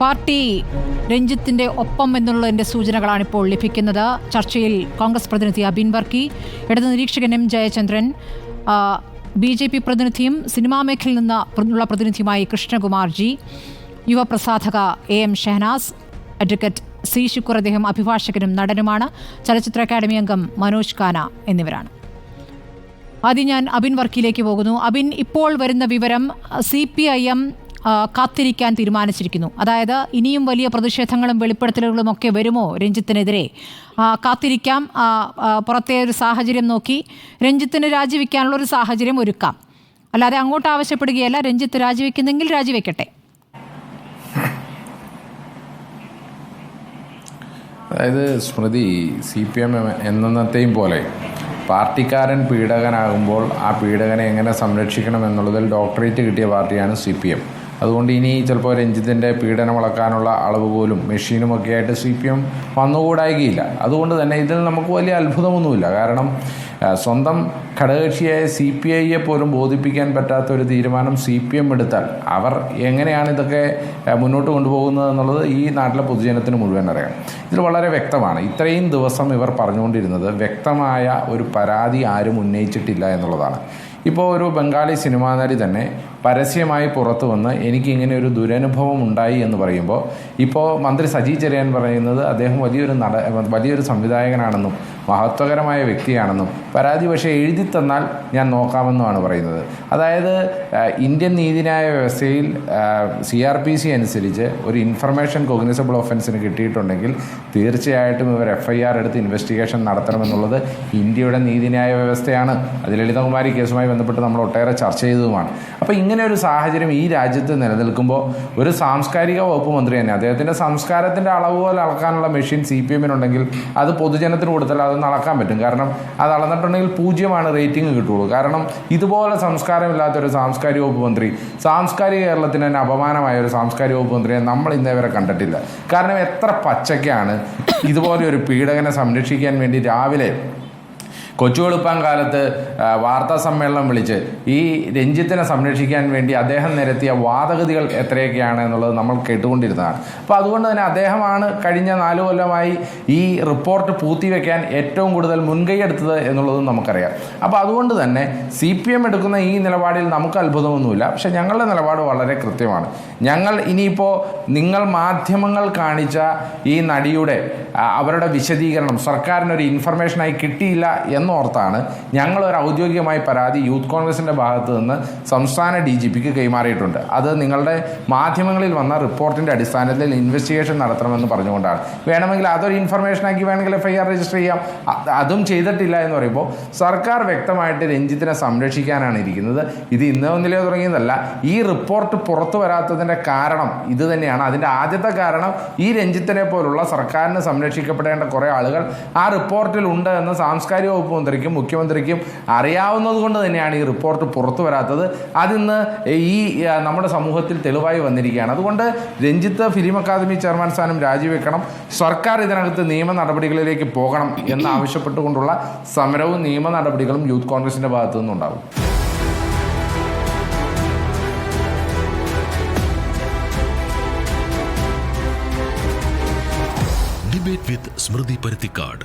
Party രഞ്ജിത്തിന്റെ ഒപ്പം എന്നുള്ളതിന്റെ സൂചനകളാണ് ഇപ്പോൾ ലഭിക്കുന്നത്. ചർച്ചയിൽ കോൺഗ്രസ് പ്രതിനിധി അബിൻ വർക്കി ഇടതു നിരീക്ഷകൻ M Jayachandran B J P പ്രതിനിധിയും cinema മേഖലയിൽ നിന്നുള്ള പ്രതിനിധിയുമായി Krishnakumar G യുവപ്രസാധക A M Shehnaz advocate C Shukkur അദ്ദേഹം അഭിഭാഷകനും നടനുമാണ്. ചലച്ചിത്ര അക്കാദമി അംഗം മനോജ് കാന എന്നിവരാണ്. ആദ്യം ഞാൻ അബിൻ വർക്കിയിലേക്ക് പോകുന്നു. അബിൻ ഇപ്പോൾ വരുന്ന വിവരം സി പി ഐ എം കാത്തിരിക്കാൻ തീരുമാനിച്ചിരിക്കുന്നു. അതായത് ഇനിയും വലിയ പ്രതിഷേധങ്ങളും വെളിപ്പെടുത്തലുകളും ഒക്കെ വരുമോ രഞ്ജിത്തിനെതിരെ? കാത്തിരിക്കാം. പുറത്തെ ഒരു സാഹചര്യം നോക്കി രഞ്ജിത്തിന് രാജിവെക്കാനുള്ള ഒരു സാഹചര്യം ഒരുക്കാം. അല്ലാതെ അങ്ങോട്ട് ആവശ്യപ്പെടുകയല്ല. രഞ്ജിത്ത് രാജിവെക്കുന്നെങ്കിൽ രാജിവെക്കട്ടെ. അതായത് സ്മൃതി സി പി എം എന്നത്തെയും പോലെ പാർട്ടിക്കാരൻ പീഡകനാകുമ്പോൾ ആ പീഡകനെ എങ്ങനെ സംരക്ഷിക്കണം എന്നുള്ളതിൽ ഡോക്ടറേറ്റ് കിട്ടിയ പാർട്ടിയാണ് സി പി എം. അതുകൊണ്ട് ഇനി ചിലപ്പോൾ രഞ്ജിത്തിന്റെ പീഡനം അളക്കാനുള്ള അളവ് പോലും മെഷീനുമൊക്കെ ആയിട്ട് സി പി എം വന്നുകൂടായികയില്ല. അതുകൊണ്ട് തന്നെ ഇതിൽ നമുക്ക് വലിയ അത്ഭുതമൊന്നുമില്ല. കാരണം സ്വന്തം ഘടകകക്ഷിയായ സി പി ഐയെ പോലും ബോധിപ്പിക്കാൻ പറ്റാത്ത ഒരു തീരുമാനം സി പി എം എടുത്താൽ അവർ എങ്ങനെയാണ് ഇതൊക്കെ മുന്നോട്ട് കൊണ്ടുപോകുന്നത് എന്നുള്ളത് ഈ നാട്ടിലെ പൊതുജനത്തിന് മുഴുവൻ അറിയാം. ഇതിൽ വളരെ വ്യക്തമാണ്. ഇത്രയും ദിവസം ഇവർ പറഞ്ഞുകൊണ്ടിരുന്നത് വ്യക്തമായ ഒരു പരാതി ആരും ഉന്നയിച്ചിട്ടില്ല എന്നുള്ളതാണ്. ഇപ്പോൾ ഒരു ബംഗാളി സിനിമാ നടി തന്നെ പരസ്യമായി പുറത്തു വന്ന് എനിക്ക് ഇങ്ങനെ ഒരു ദുരനുഭവം ഉണ്ടായി എന്ന് പറയുമ്പോൾ ഇപ്പോൾ മന്ത്രി സജി ചെറിയാൻ പറയുന്നത് അദ്ദേഹം വലിയൊരു നട വലിയൊരു സംവിധായകനാണെന്നും മഹത്വകരമായ വ്യക്തിയാണെന്നും പരാതി പക്ഷേ എഴുതി തന്നാൽ ഞാൻ നോക്കാമെന്നുമാണ് പറയുന്നത്. അതായത് ഇന്ത്യൻ നീതിന്യായ വ്യവസ്ഥയിൽ സി ആർ പി സി അനുസരിച്ച് ഒരു ഇൻഫർമേഷൻ കോഗ്നിസബിൾ ഒഫൻസിന് കിട്ടിയിട്ടുണ്ടെങ്കിൽ തീർച്ചയായിട്ടും ഇവർ എഫ് ഐ ആർ എടുത്ത് ഇൻവെസ്റ്റിഗേഷൻ നടത്തണമെന്നുള്ളത് ഇന്ത്യയുടെ നീതിന്യായ വ്യവസ്ഥയാണ്. അത് ലളിതകുമാരി കേസുമായി ബന്ധപ്പെട്ട് നമ്മൾ ഒട്ടേറെ ചർച്ച ചെയ്തതുമാണ്. അപ്പോൾ ഇങ്ങനെ ഒരു സാഹചര്യം ഈ രാജ്യത്ത് നിലനിൽക്കുമ്പോൾ ഒരു സാംസ്കാരിക വകുപ്പ് മന്ത്രി തന്നെ അദ്ദേഹത്തിന്റെ സംസ്കാരത്തിന്റെ അളവ് പോലെ അളക്കാനുള്ള മെഷീൻ സി പി എമ്മിനുണ്ടെങ്കിൽ അത് പൊതുജനത്തിന് കൊടുത്താൽ അതൊന്ന് അളക്കാൻ പറ്റും. കാരണം അത് അളന്നിട്ടുണ്ടെങ്കിൽ പൂജ്യമാണ് റേറ്റിംഗ് കിട്ടുള്ളൂ. കാരണം ഇതുപോലെ സംസ്കാരമില്ലാത്ത ഒരു സാംസ്കാരിക വകുപ്പ് മന്ത്രി സാംസ്കാരിക കേരളത്തിന് തന്നെ അപമാനമായ ഒരു സാംസ്കാരിക വകുപ്പ് മന്ത്രിയെ നമ്മൾ ഇന്നേ വരെ കണ്ടിട്ടില്ല. കാരണം എത്ര പച്ചയ്ക്കാണ് ഇതുപോലെ ഒരു പീഡകനെ സംരക്ഷിക്കാൻ വേണ്ടി രാവിലെ കൊച്ചു വെളുപ്പാൻ കാലത്ത് വാർത്താ സമ്മേളനം വിളിച്ച് ഈ രഞ്ജിത്തിനെ സംരക്ഷിക്കാൻ വേണ്ടി അദ്ദേഹം നിരത്തിയ വാദഗതികൾ എത്രയൊക്കെയാണ് എന്നുള്ളത് നമ്മൾ കേട്ടുകൊണ്ടിരുന്നതാണ്. അപ്പോൾ അതുകൊണ്ട് തന്നെ അദ്ദേഹമാണ് കഴിഞ്ഞ നാല് കൊല്ലമായി ഈ റിപ്പോർട്ട് പൂത്തിവെക്കാൻ ഏറ്റവും കൂടുതൽ മുൻകൈ എടുത്തത് എന്നുള്ളതും നമുക്കറിയാം. അപ്പോൾ അതുകൊണ്ട് തന്നെ സി പി എം എടുക്കുന്ന ഈ നിലപാടിൽ നമുക്ക് അത്ഭുതമൊന്നുമില്ല. പക്ഷേ ഞങ്ങളുടെ നിലപാട് വളരെ കൃത്യമാണ്. ഞങ്ങൾ ഇനിയിപ്പോൾ നിങ്ങൾ മാധ്യമങ്ങൾ കാണിച്ച ഈ നടിയുടെ അവരുടെ വിശദീകരണം സർക്കാരിനൊരു ഇൻഫർമേഷനായി കിട്ടിയില്ല എന്നോർത്താണ് ഞങ്ങൾ ഒരു ഔദ്യോഗികമായ പരാതി യൂത്ത് കോൺഗ്രസിന്റെ ഭാഗത്ത് നിന്ന് സംസ്ഥാന ഡി ജി പിക്ക് കൈമാറിയിട്ടുണ്ട്. അത് നിങ്ങളുടെ മാധ്യമങ്ങളിൽ വന്ന റിപ്പോർട്ടിന്റെ അടിസ്ഥാനത്തിൽ ഇൻവെസ്റ്റിഗേഷൻ നടത്തണമെന്ന് പറഞ്ഞുകൊണ്ടാണ്. വേണമെങ്കിൽ അതൊരു ഇൻഫർമേഷൻ ആക്കി വേണമെങ്കിൽ എഫ് ഐ ആർ രജിസ്റ്റർ ചെയ്യാം. അതും ചെയ്തിട്ടില്ല എന്ന് പറയുമ്പോൾ സർക്കാർ വ്യക്തമായിട്ട് രഞ്ജിത്തിനെ സംരക്ഷിക്കാനാണ് ഇരിക്കുന്നത്. ഇത് ഇന്നോ ഒന്നിലെയോ തുടങ്ങിയതല്ല. ഈ റിപ്പോർട്ട് പുറത്തു വരാത്തതിന്റെ കാരണം ഇത് തന്നെയാണ്. അതിന്റെ ആദ്യത്തെ കാരണം ഈ രഞ്ജിത്തിനെ പോലുള്ള സർക്കാരിന് സംരക്ഷിക്കപ്പെടേണ്ട കുറേ ആളുകൾ ആ റിപ്പോർട്ടിൽ ഉണ്ട് എന്ന് സാംസ്കാരിക വകുപ്പ് മന്ത്രിക്കും മുഖ്യമന്ത്രിക്കും അറിയാവുന്നത് കൊണ്ട് തന്നെയാണ് ഈ റിപ്പോർട്ട് പുറത്തു വരാത്തത്. അതിന്ന് ഈ നമ്മുടെ സമൂഹത്തിൽ തെളിവായി വന്നിരിക്കുകയാണ്. അതുകൊണ്ട് രഞ്ജിത്ത് ഫിലിം അക്കാദമി ചെയർമാൻ സ്ഥാനം രാജിവെക്കണം. സർക്കാർ ഇതിനകത്ത് നിയമ നടപടികളിലേക്ക് പോകണം എന്നാവശ്യപ്പെട്ടുകൊണ്ടുള്ള സമരവും നിയമ നടപടികളും യൂത്ത് കോൺഗ്രസിന്റെ ഭാഗത്തു നിന്നുണ്ടാകും. ഡിബേറ്റ് വിത്ത് സ്മൃതി പരുത്തിക്കാട്